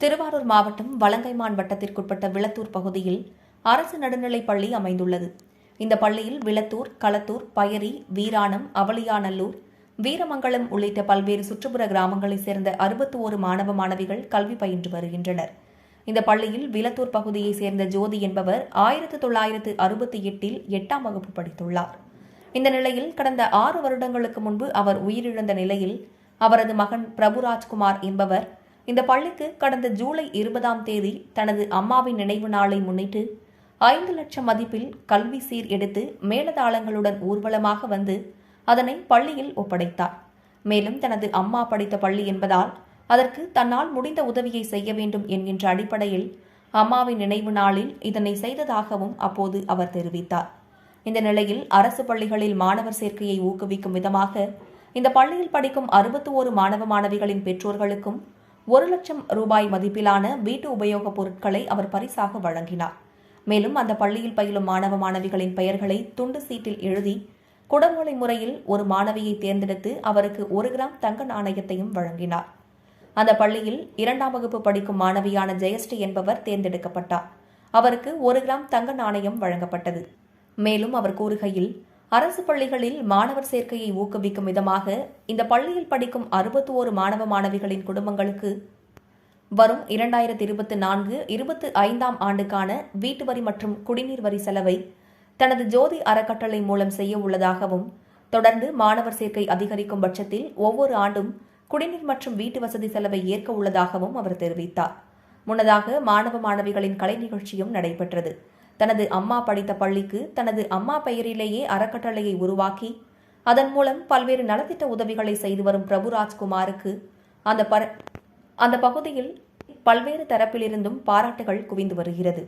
திருவாரூர் மாவட்டம் வலங்கைமான் வட்டத்திற்குட்பட்ட விளத்தூர் பகுதியில் அரசு நடுநிலைப் பள்ளி அமைந்துள்ளது. இந்த பள்ளியில் விளத்தூர் களத்தூர் பயரி வீராணம் அவலியாநல்லூர் வீரமங்கலம் உள்ளிட்ட பல்வேறு சுற்றுப்புற கிராமங்களைச் சேர்ந்த அறுபத்தி ஓரு மாணவ மாணவிகள் கல்வி பயின்று வருகின்றனர். இந்த பள்ளியில் விளத்தூர் பகுதியைச் சேர்ந்த ஜோதி என்பவர் ஆயிரத்து தொள்ளாயிரத்து அறுபத்தி எட்டில் எட்டாம் வகுப்பு படித்துள்ளார். இந்த நிலையில் கடந்த ஆறு வருடங்களுக்கு முன்பு அவர் உயிரிழந்த நிலையில் அவரது மகன் பிரபுராஜ்குமார் என்பவர் இந்த பள்ளிக்கு கடந்த ஜூலை இருபதாம் தேதி தனது அம்மாவின் நினைவு நாளை முன்னிட்டு ஐந்து லட்சம் மதிப்பில் கல்வி சீர் எடுத்து மேலதாளங்களுடன் ஊர்வலமாக வந்து அதனை பள்ளியில் ஒப்படைத்தார். மேலும் தனது அம்மா படித்த பள்ளி என்பதால் அதற்கு தன்னால் முடிந்த உதவியை செய்ய வேண்டும் என்கின்ற அடிப்படையில் அம்மாவின் நினைவு நாளில் இதனை செய்ததாகவும் அப்போது அவர் தெரிவித்தார். இந்த நிலையில் அரசு பள்ளிகளில் மாணவர் சேர்க்கையை ஊக்குவிக்கும் விதமாக இந்த பள்ளியில் படிக்கும் அறுபத்தி ஓரு மாணவ மாணவிகளின் பெற்றோர்களுக்கும் ஒரு லட்சம் ரூபாய் மதிப்பிலான வீட்டு உபயோகப் பொருட்களை அவர் பரிசாக வழங்கினார். மேலும் அந்த பள்ளியில் பயிலும் மாணவ மாணவிகளின் பெயர்களை துண்டு சீட்டில் எழுதி குடமுலை முறையில் ஒரு மாணவியை தேர்ந்தெடுத்து அவருக்கு ஒரு கிராம் தங்க நாணயத்தையும் வழங்கினார். அந்த பள்ளியில் இரண்டாம் வகுப்பு படிக்கும் மாணவியான ஜெயஸ்ரீ என்பவர் தேர்ந்தெடுக்கப்பட்டார். அவருக்கு ஒரு கிராம் தங்க நாணயம் வழங்கப்பட்டது. மேலும் அவர் கூறுகையில் அரசு பள்ளிகளில் மாணவர் சேர்க்கையை ஊக்குவிக்கும் விதமாக இந்த பள்ளியில் படிக்கும் அறுபத்தி ஓரு மாணவ மாணவிகளின் குடும்பங்களுக்கு வரும் இரண்டாயிரத்தி இருபத்தி நான்கு இருபத்தி ஐந்தாம் ஆண்டுக்கான வீட்டு வரி மற்றும் குடிநீர் வரி செலவை தனது ஜோதி அறக்கட்டளை மூலம் செய்ய உள்ளதாகவும் தொடர்ந்து மாணவர் சேர்க்கை அதிகரிக்கும் பட்சத்தில் ஒவ்வொரு ஆண்டும் குடிநீர் மற்றும் வீட்டு வசதி செலவை ஏற்க உள்ளதாகவும் அவர் தெரிவித்தார். முன்னதாக மாணவ மாணவிகளின் கலை நிகழ்ச்சியும் நடைபெற்றது. தனது அம்மா படித்த பள்ளிக்கு தனது அம்மா பெயரிலேயே அறக்கட்டளையை உருவாக்கி அதன் மூலம் பல்வேறு நலத்திட்ட உதவிகளை செய்து வரும் பிரபுராஜ்குமாருக்கு அந்த பர அந்த பகுதியில் பல்வேறு தரப்பிலிருந்தும் பாராட்டுகள் குவிந்து வருகிறது.